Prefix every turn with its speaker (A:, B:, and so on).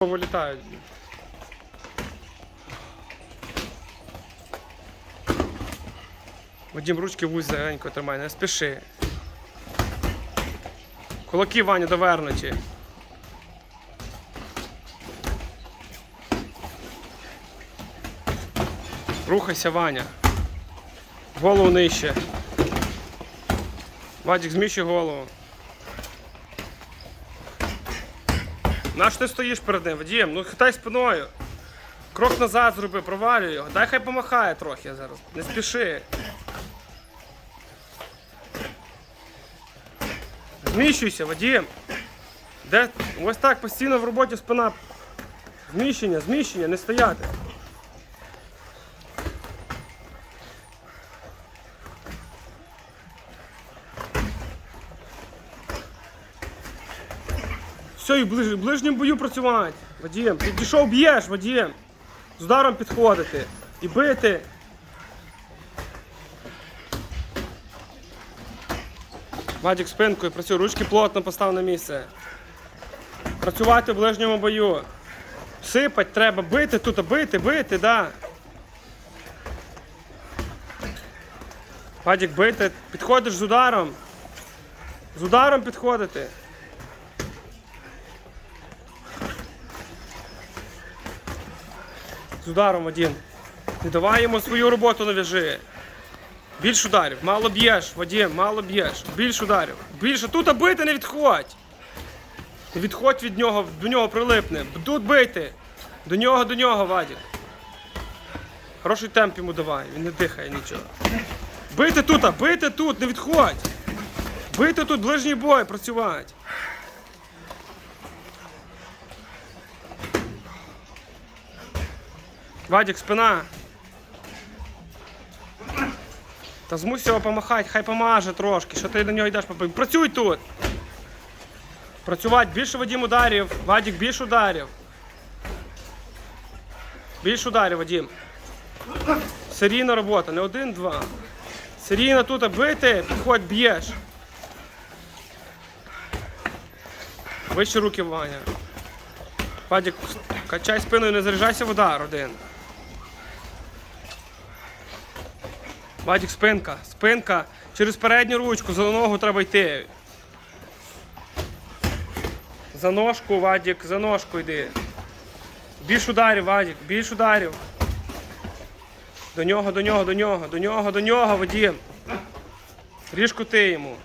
A: Вилітають. Вадим, ручки вусь зеленько тримай, не спіши. Кулаки Ваня довернуті. Рухайся, Ваня. Голову нижче. Вадик, зміщуй голову. Наш ти стоїш перед ним, Вадим, ну хитай спиною. Крок назад зроби, провалюй його. Дай хай помахає трохи зараз. Не спіши. Зміщуйся, Вадім. Де? Ось так постійно в роботі спина. Зміщення, зміщення, не стояти. Все, і в ближ, ближнім бою працювати. Вадим, підійшов, б'єш, Вадим. З ударом підходити. І бити. Вадик спинкою працюй, ручки плотно постав на місце. Працювати в ближньому бою. Сипать треба, бити тут, бити, бити, да. Вадик, бити, підходиш з ударом. З ударом підходити. З ударом Вадим. Не давай йому свою роботу нав'яжи. Більш ударів, мало б'єш, Вадим, мало б'єш. Більш ударів. Більше тут бити не відходь. Не відходь від нього, до нього прилипне. Тут бити. До нього, до нього, Вадик. Хороший темп йому давай, він не дихає нічого. Бити тут, бити тут, не відходь. Бити тут, ближній бой, працювати. Вадик, спина. Та змусь його помахати, хай помаже трошки. Що ти до нього йдеш Працюй тут! Працювати, більше Вадим ударів. Вадик, більше ударів. Більше ударів, Вадим. Серійна робота, не один, два. Серійно тут бити, підходь, б'єш. Вище руки, Ваня. Вадик, качай спиною, не заряджайся в удар один. Вадик, спинка, спинка. Через передню ручку, за ногу треба йти. За ножку, Вадик, за ножку йди. Більш ударів, Вадик, більш ударів. До нього, до нього, до нього, до нього, до нього, Вадим. Ріжку ти йому.